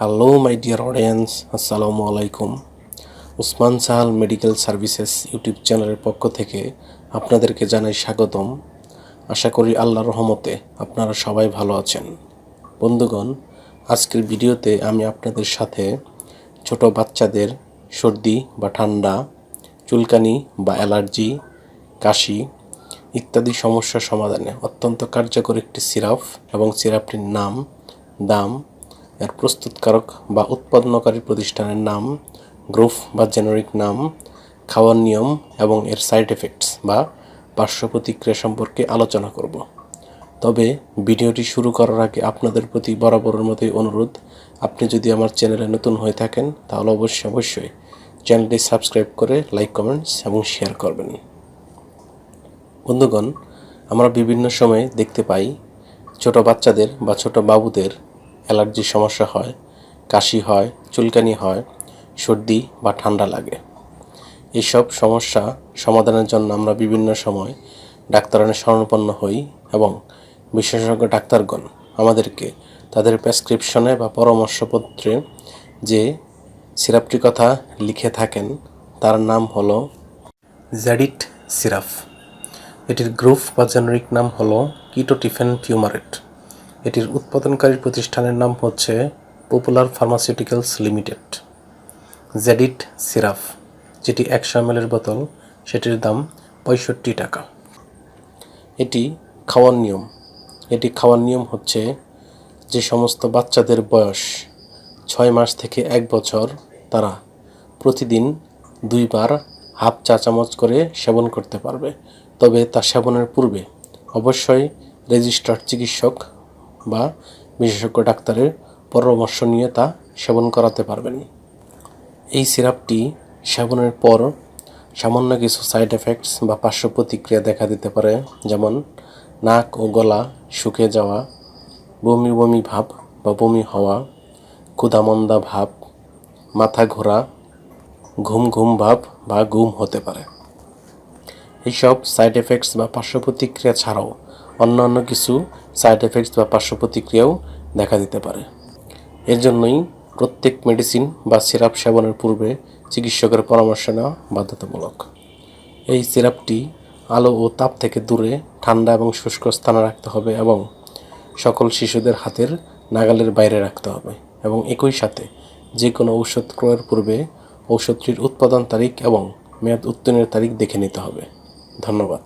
Hello my dear audience আসসালামু আলাইকুম Usman Sahal medical services YouTube চ্যানেলের পক্ষ থেকে আপনাদেরকে জানাই স্বাগতম। আশা করি আল্লাহর রহমতে আপনারা সবাই ভালো আছেন। বন্ধুগণ, আজকের ভিডিওতে আমি আপনাদের সাথে ছোট বাচ্চাদের সর্দি বা ঠান্ডা, চুলকানি বা অ্যালার্জি, কাশি ইত্যাদি সমস্যার সমাধানে অত্যন্ত কার্যকর একটি সিরাপ এবং সিরাপটির নাম দাম এর প্রস্তুতকারক বা উৎপাদনকারী প্রতিষ্ঠানের নাম, গ্রুপ বা জেনারিক নাম, খাওয়ার নিয়ম এবং এর সাইড এফেক্টস বা পার্শ্ব প্রতিক্রিয়া সম্পর্কে আলোচনা করব। তবে ভিডিওটি শুরু করার আগে আপনাদের প্রতি বরাবরের মতোই অনুরোধ, আপনি যদি আমার চ্যানেলে নতুন হয়ে থাকেন, তাহলে অবশ্যই অবশ্যই চ্যানেলটি সাবস্ক্রাইব করে লাইক, কমেন্টস এবং শেয়ার করবেন। বন্ধুগণ, আমরা বিভিন্ন সময়ে দেখতে পাই ছোট বাচ্চাদের বা ছোট বাবুদের অ্যালার্জির সমস্যা হয়, কাশি হয়, চুলকানি হয়, সর্দি বা ঠান্ডা লাগে। এইসব সমস্যা সমাধানের জন্য আমরা বিভিন্ন সময় ডাক্তারানের শরণাপন্ন হই এবং বিশেষজ্ঞ ডাক্তারগণ আমাদেরকে তাদের প্রেসক্রিপশনে বা পরামর্শপত্রে যে সিরাপটির কথা লিখে থাকেন, তার নাম হলো জ্যাডিট সিরাপ। এটির গ্রুপ বা জেনারিক নাম হলো কিটোটিফেন ফিউমারেট এটির উৎপাদনকারী প্রতিষ্ঠানের নাম হচ্ছে popular pharmaceuticals limited Zadit syrup যেটি একশো এর বোতল, সেটির দাম পঁয়ষট্টি টাকা। এটি খাওয়ার নিয়ম। এটি খাওয়ার নিয়ম হচ্ছে যে সমস্ত বাচ্চাদের বয়স ছয় মাস থেকে এক বছর, তারা প্রতিদিন দুইবার হাফ চা চামচ করে সেবন করতে পারবে। তবে তা সেবনের পূর্বে অবশ্যই রেজিস্টার্ড চিকিৎসক বা বিশেষজ্ঞ ডাক্তারের পরামর্শ নিয়ে তা সেবন করাতে পারবেন। এই সিরাপটি সেবনের পর সামান্য কিছু সাইড এফেক্টস বা পার্শ্ব প্রতিক্রিয়া দেখা দিতে পারে, যেমন নাক ও গলা শুকিয়ে যাওয়া, বমি বমি ভাব বা বমি হওয়া, ক্ষুধামন্দা ভাব, মাথা ঘোরা, ঘুম ঘুম ভাব বা ঘুম হতে পারে। এইসব সাইড এফেক্টস বা পার্শ্ব প্রতিক্রিয়া ছাড়াও অন্যান্য কিছু সাইড এফেক্টস বা পার্শ্ব প্রতিক্রিয়াও দেখা দিতে পারে। এর জন্যই প্রত্যেক মেডিসিন বা সিরাপ সেবনের পূর্বে চিকিৎসকের পরামর্শ নেওয়া বাধ্যতামূলক। এই সিরাপটি আলো ও তাপ থেকে দূরে, ঠান্ডা এবং শুষ্ক স্থানে রাখতে হবে এবং সকল শিশুদের হাতের নাগালের বাইরে রাখতে হবে এবং একই সাথে যে কোনো ঔষধ ক্রয়ের পূর্বে ঔষধটির উৎপাদন তারিখ এবং মেয়াদ উত্তীর্ণের তারিখ দেখে নিতে হবে। ধন্যবাদ।